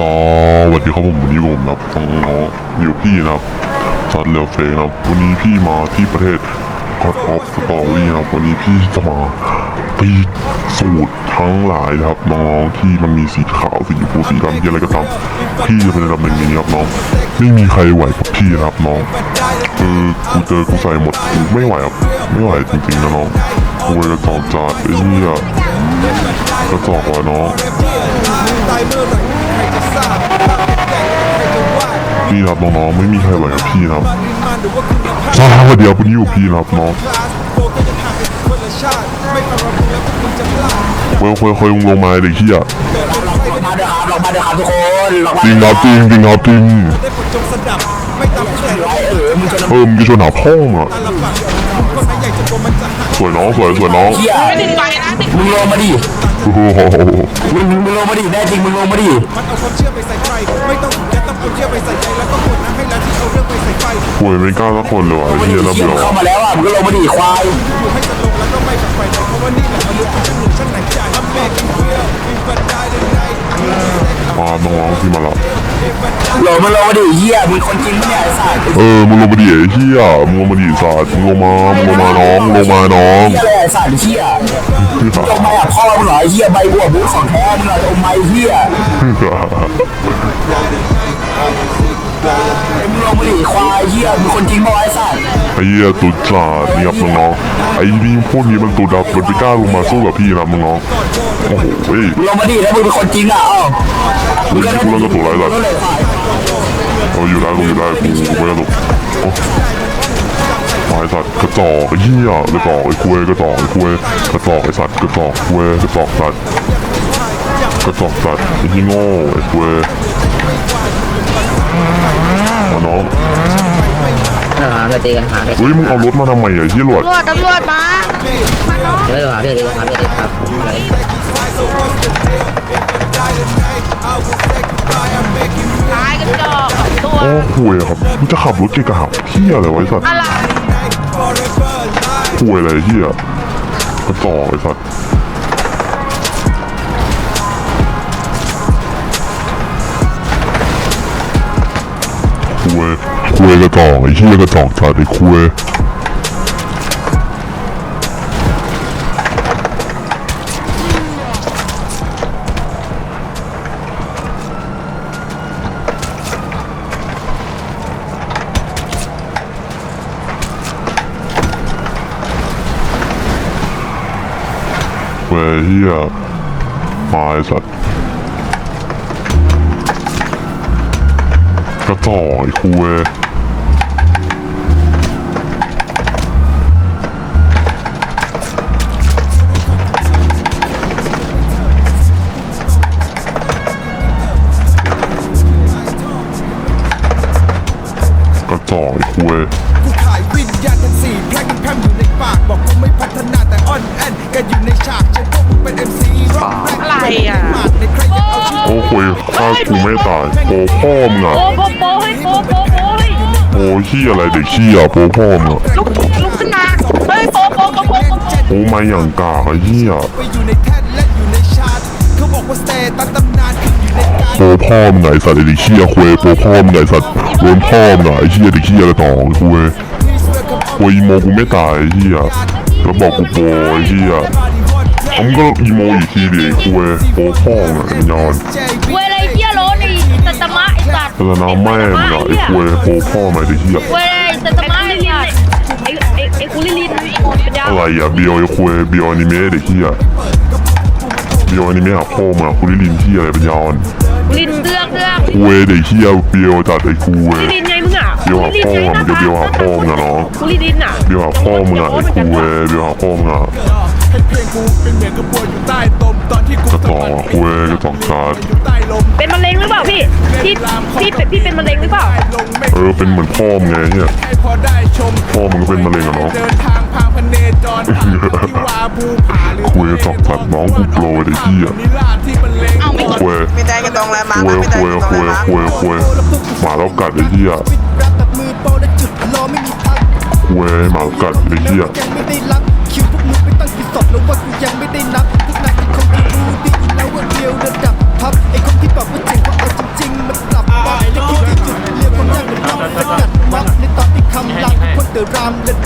สวัสดีครับผมวันนี้ผมนะครับน้องอยู่พี่นะครับซัดเรียวเฟงนะครับวันนี้พี่มาที่ประเทศ God of Story นะครับวันนี้พี่จะมาตีสูตรทั้งหลายนะครับน้องที่มันมีสีขาวสีชมพูสีดำที่อะไรก็ตามพี่จะเป็นระดับหนึ่งนี้ครับน้องไม่มีใครไหวกับพี่นะครับน้องเออกูเจอกูใส่หมดกูไม่ไหวครับไม่ไหวจริงๆนะน้องกูเลยกระจอกจัดไอ้เนี่ยกระจอกว่ะน้อง พี่ครับน้องๆไม่มีใครไหวกับพี่นะครับสวัสดีครับวันนี้อยู่พี่นะครับน้องเว้ยเคยเคยลงมาเด็กเฮียมาเด้อครับลงมาเด้อครับทุกคนลงมาจริงครับจริงจริงครับจริงไอ้เออมึงจะเออมึงจะชวนหาพ่องอะสวยน้องสวยสวยน้องเหี้ยไม่ติดไฟนะติดมึงลงมาดิโอ้โห มึงมึงลงมาดิแน่จริงมึงลงมาดิมันเอาความเชื่อไปใส่ใครไม่ต้องยัดต้องเอาเชื่อไปใส่ใจแล้วก็กดนะให้แล้วที่เอาเรื่องไปใส่ไฟป่วยไม่กล้าสักคนเลยวะไอ้เฮียรับเหี้เบื่ยเข้ามาแล้วอะมึงก็ลงมาดิควายอยู่ให้จะลงแล้วก็ไม่ฝักใฝ่เพราะว่านี่แหละมนุษย์ช่างหนุ่มช่างหนักใจทำเมกินเฟียอินฟันได้เลยไน มาน้องๆพี่มาละลงมาลงมาดิเหี้ยมึงคนจริงปะเนี่ยไอ้สัตว์เออมึงลงมาดิไอ้เฮียมึงลงมาดิสัตว์มึงลงมามึงลงมาน้องลงมาน้องเหี้ยอะไรไอ้สัตว์เหี้ยลงมาอะพ่อมึงเหรอไอ้เหี้ยใบบัวบู๊ของแท้มึงเหรอลงมาไอ้เหี้ยไอ้มึงลงมาดิควายเหี้ยมึงคนจริงปะวะไอ้สัตว์ ไอ้เหี้ยตุดจ่านี่ครับน้องๆไอ้นี่พวกนี้มันตุดดับมันไม่กล้าลงมาสู้กับพี่นะน้องๆโอ้โหเฮ้ยมึงลงมาดิแล้วมึงเป็นคนจริงอะเอ้ามึงก็ได้กูเล่นกับตัวไรล่ะก็เลยควายเราอยู่ได้กูอยู่ได้กูไม่ได้หรอกโอ้ตายสัตว์กระจอกไอ้เหี้ยกระจอกไอ้คุยกระจอกไอ้คุยกระจอกไอ้สัตว์กระจอกคุยกระจอกสัตว์กระจอกสัตว์ไอ้ที่โง่ไอ้คุยมาน้องเดี๋ยว หาเพื่อนตีกันหาเพื่อนเฮ้ยมึงเอารถมาทำไมอะที่หลวดตำรวจตำรวจมามาน้องเดี๋ยวหาเพื่อนตีกันหาเพื่อนตีครับตายกันจอกตัวโอ้คุยครับมึงจะขับรถเก่งกับหับเหี้ยอะไรไว้สัตว์อะไรคุยอะไรเหี้ยกระจอกไอ้สัตว์ คุยกระจอกไอ้เหี้ยกระจอกสัตว์ไอ้คุยเว้ยเฮียมาไอ้สัตว์กระต่อกไอ้คุย คุยกูขายวิญญาณทั้งสี่แพร่งแพร่มอยู่ในปากบอกกูไม่พัฒนาแต่อ่อนแอนกันอยู่ในฉากฉันพวกมึงเป็น MC ร้องแรกอะไรอะหมากในใครจะเอาชื่อโอ้คุยฆ่ากูไม่ตายโปพ่อมึงอะโป๊ะโป๊ะโป๊ะให้โป๊ะโป๊ะโป๊ะให้โอ้เฮียอะไรเด็กเฮียโปพ่อมึงอะลุกลุกขึ้นมาเฮ้ยโป๊ะโป๊ะโป๊ะโป๊ะโป๊ะโอ้มาอย่างกากไอ้เฮียไปอยู่ในแท่นและอยู่ในชาร์ตเขาบอกว่าสเตตัสตำนานขึ้นอยู่ในการ โปพ่อมึงไงสัตว์ไอ้เด็กเฮียคุยโปพ่อมึงไงสัตว์ โดนพ่อมึงอะไอ้เฮียเด็กเฮียอะไรต่อคุยกูอีโมกูไม่ตายไอ้เฮียแล้วบอกกูโปไอ้เฮียเอามึงก็อีโมอีกทีดิกูเว้ยโปพ่อมึงอะไอ้ยอนเวลาเหี้ยโรนี่ตัตมะไอ้สัตว์แต่น้ำแม่มึงอะไอ้กูเว้ยโปพ่อมาไอ้เฮียเวลาตัตมะไอ้สัตว์ไอ้ไอ้ไอ้คุลิลินปัญญาอะไรอะเบียวไอ้กูเว้ยเบียวอนิเมะเด็กเฮียเบียวอนิเมะหาพ่อมาคุริลินเฮียอะไรเป็นยอนคุลินเลือ กเลือกกูเว้ยเด็กเฮียเบียวจัดไอ้กูเว้คุยลิลินไงมึงอะเบียวหาพ่อมึงจะเบียวหาพ่อมึงอะน้องคุลิลินอะเบียวหาพ่อมึงอะไอ้กูเว้ยเบียวหาพ่อมึงอะให้เพลงกูเป็นเหมือนกระบวนอยู่ใต้ตมตอนที่กูกระต่อกอะกูเว้ยกระต่อกชาดอยู่ใต้ลมเป็นมะเร็งหรือเปล่าพี่พี่พี่เป็นพี่เป็นมะเร็งหรือเปล่าลงไม่เออเป็นเหมือนพ่อมึงไงเฮียให้พอได้ชมพ่อมึงก็เป็นมะเร็งอะน้องเดินทางพางพเนจรผ่านที่วาบูผาหรือคุยกับสัตว์น้องกูโปรไอ้เฮีย ตรงเลนด์มาไม่เต้อรงแลนมารคคุยหมาเล้กัดไอ้เหี้ยควยหมาเรากัดไอ้เหี้ยรามแ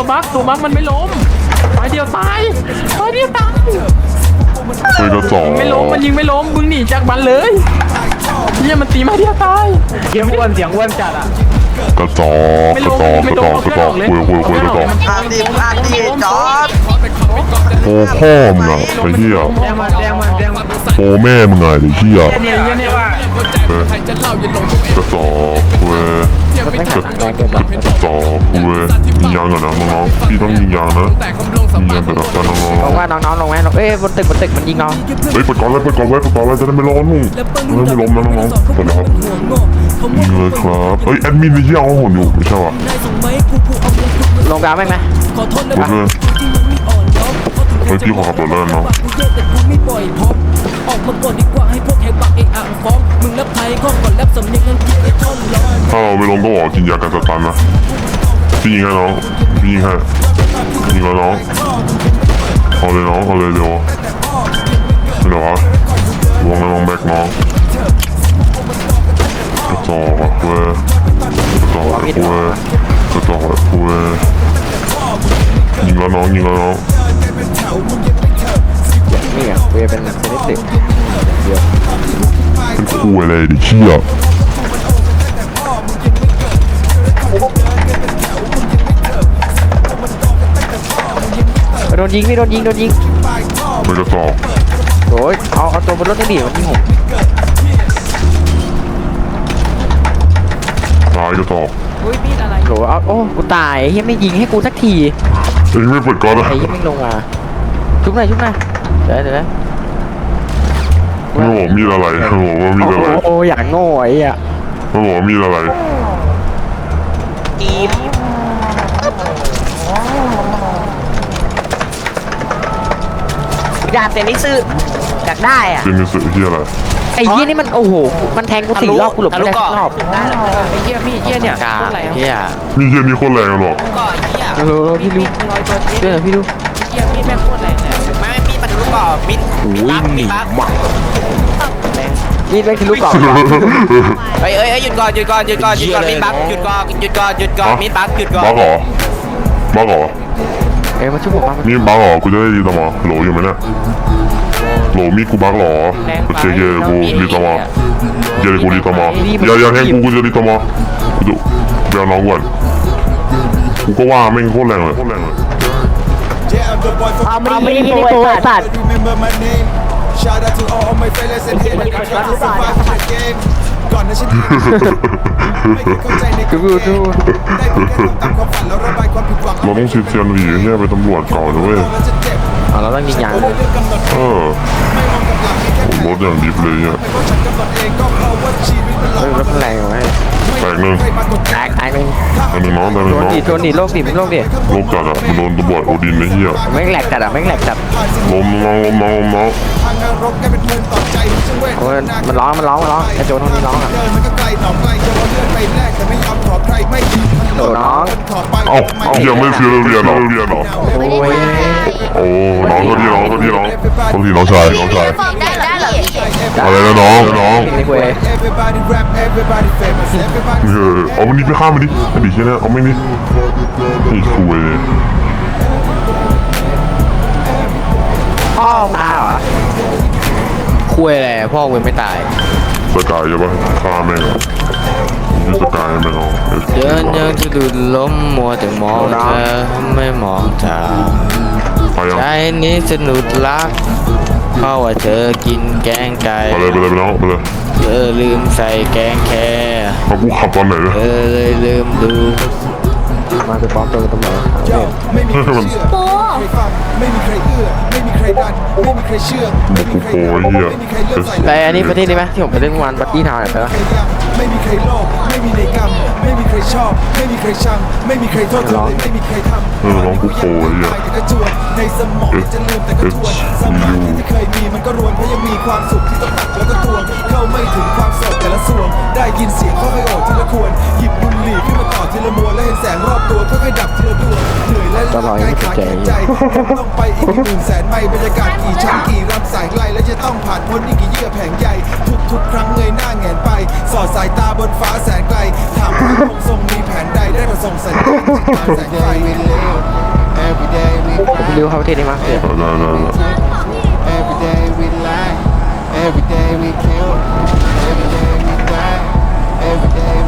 ตัวบักตัวบักตัวบักมันไม่ล้มไม้เดียวตายไม้เดียวตายเฮ้ยกระจอกไม่ล้มมันยิงไม่ล้มมึงหนีจากมันเลยเฮียมันตีไม้เดียวตายเสียงอ้วนเสียงอ้วนจัดอะกระจอกกระจอกกระจอกกระจอกคุยคุยคุยกระจอกอาดีอาดีจอดโอ้พ่อมึงอะไอ้เหี้ยแดงมันแดงมันแดงมันโอ้แม่มึงไงไอ้เหี้ยเนี่ยเนี่ยเนี่ยว่าเออกระจอกเว้ย กระกระจอกเว้ยยิงยางก่อนนะน้องๆพี่ต้องยิงยางนะยิงยางแต่ละกันน้องบอกว่าน้องๆลงไหมเอ้ยบนตึกบนตึกมันยิงเราๆเฮ้ยเปิดก่อนเลยเปิดก่อนไว้เปิดก่อนไว้จะได้ไม่ร้อนนุ่งจะได้ไม่ล้มนะน้องๆเปิดเลยครับยิงเลยครับเฮ้ยแอดมินไอ้เหี้ยเอาหุ่นอยู่ไม่ใช่วะลงกลางแม่งไหมเปิดเลยเฮ้ยพี่ขอขับรถแล้วน้อง ออกมาก่อนดีกว่าให้พวกแหกปากเอะอ่างฟ้อง มึงรับไทยข้องก่อนแลบสำเนียงอังกฤษไอ้ท่อนร้อนถ้าเราไม่ล้มก็บอกกินยากันสตันนะพี่ยิงให้น้องพี่ยิงให้ยิงแล้วน้องเอาเลยน้องเอาเลยเร็วเดี๋ยววะวงแล้วน้องแบกน้องกระจอกอะเว้ยกระจอกอะเว้ยกระจอกอะเว้ยยิงแล้วน้องยิงแล้วน้อง นี่ไงเวเป็นชนิดตึกเป็นคุยเลยดิเชี่ยโดนยิงพี่โดนยิงโดนยิงเป็นกระจอกโอ้ยเอาเอาตัวบนรถนี่ดิมันยิงผมตายกระจอกโหเอาโอ้กูตายเฮียไม่ยิงให้กูสักทีเอ้ยไม่เปิดก่อนนะไอ้เฮียไม่ลงมาชุบหน่อยชุบหน่อย เดี๋ยวเดี๋ยวไม่บอกมีอะไรไม่บอกว่ามีโอ้อะไรโหอย่างโง่ไอ้เหี้ยไม่บอกว่ามีอะไรยาเซนิซึอยากได้อะเป็นในสื่อที่อะไรไอ้เหี้ยนี่มันโอ้โหมันแทงกูสี่รอบกูหลบไม่ได้สักรอบไอ้เหี้ยพี่เหี้ยเนี่ยเหี้ยมีเฮียนี่โคตรแรงหรอกโอ้โหพี่ลูกเดี๋ยวพี่ลู กอุ้ยหนีมานี่ไม่ทะลุกรอบเฮ้ยเฮ้ยเฮ้ยหยุดก่อนหยุดก่อนหยุดก่อนหยุดก่อนมิดบักหยุดก่อนหยุดก่อนหยุดก่อนมิดบักหยุดก่อนบ้าเหรอบ้าเหรอเอ้ยมาช่วยผมมานี่บ้าเหรอกูจะได้ดีต่อมาโหลอยู่ไหมเนี่ยโหลมีกูบ้าเหรอกูเจเยกูดีต่อมาเยกูดีต่อมาอย่าอย่าแทงกูกูจะดีต่อมากูดูเดี๋ยวน้องก่อนกูก็ว่าแม่งโคตรแรงเลยโคตรแรง เลยเอาไม่ได้โปรยสัตว์ Shout out to all my fellas and haters I try to survive the game ก่อนนะฉันไม่เข้าใจในกฎเกณฑ์ได้เพียงแค่ตามความฝันแล้วระบายความผิดหวังเราต้องซิเซียนหวีเฮียเป็นตำรวจก่านะเว้ยอ๋อเราต้องยิงยางเองเออผมรถอย่างดิฟเลยเนี่ยเองก็เพรถแรงไว้แตกหนึ่งใครมแตกแตกหนึ่ง อันหนึ่งน้องแต่หนึ่โดงนน้องดิโดนดิโลกดิมันโลกดิโลกจัดอะมันโดนตำรวจโอดินไอ้เหี้ยแม่งแหลกจัดอะแม่งแหลกจัดล้มน้องล้มน้องล้มน้องทางนรกแกเป็นเพื่อนต่อใจซึ่งเวทโอ้ยมันร้องมันร้องมันร้องไอ้โจนคนนี้ร้องอะเดินมันก็ไกลหนอไกลจะว่าเลื่อนไปแรกแต่ไม่ยอมขอใครไม่ยิงโดนน้องขอไปเอ้ายังไม่ซื้อเรียนเหรอเรียนเหรอโอ้ยโอ้น้องเขาที่น้องเขาที่น้องเขาที่น้องชายน้องชาย บอกได้ได้เหรอพี่อะไรนะน้องน้องนี่กูเอง Everybody rap everybody famous everybody เออเอามันนี้ไปข้ามมันดิไอ้ดิเช่นนะเอาไม่นี่ไอ้คุยพ่อตายเหรอคุยอะไรพ่อกูไม่ตายสกายใช่ปะฆ่าแม่งมีสกายไหมน้องเดินยังจะดูดล้มมัวแต่มองเธอไม่มองทางไปยังใจนี้สนุกรัก เพราะว่าเธอกินแกงไก่ ไปเลยไปเลยไปน้องไปเลยเธอลืมใส่แกงแค่มากูขับตอนไหนเนี่ยเธอเลยลืมดูมาไปป้อมตัวตำรวจไม่มีใครเชื่อไม่มีใค รฟังไม่มีใครเอื้อไม่มีใครดันไม่มีใครเชื่อไม่มีใครไม่มีใครเลือกใส่ไปอันนี้ประเทศนี้ไหมที่ผมไปเล่นเมื่อวานบัตตี้ทาวน์เนี่ยไปปะไม่มีใครโลภไม่มีในกรรมไม่มีใครชอบ ไม่มีใครชังไม่มีใครโทษเธอเลยไม่มีใครทำเออน้องกูโผล่ไอ้เหี้ยแต่ก็จวนในสมองจะลืมแต่ก็ทวนสมาธิที่เคยมีมันก็รวนเพราะยังมีความสุขที่ต้องตักแล้วก็ตวงเข้าไม่ถึงความโศกแต่ละส่วนได้ยินเสียงค่อยๆโอบทีละควรหยิบบุหรี่ขึ้นมาต่อทีละมวนและเห็นแสงรอบตัวค่อยๆดับทีละดวงเหนื่อยและตลอดให้สนใจใจต้องไปอีกหมื่นแสนไมล์บรรยากาศกี่ชั้นกี่รำสายไกลและจะต้องผ่านพ้นอีกกี่เยื่อแผงใหญ่ทุกๆครั้งเงยหน้าแงนไป สอดสายตาบนฟ้าแสนไกลถามว่าคงทรงมีแผนใดได้ประสงค์สัญญาณจิตแสงไฟริวเขาประเทศได้มากเลยได้ได้ได้ Every day we lie, every day we kill, every day we die, every day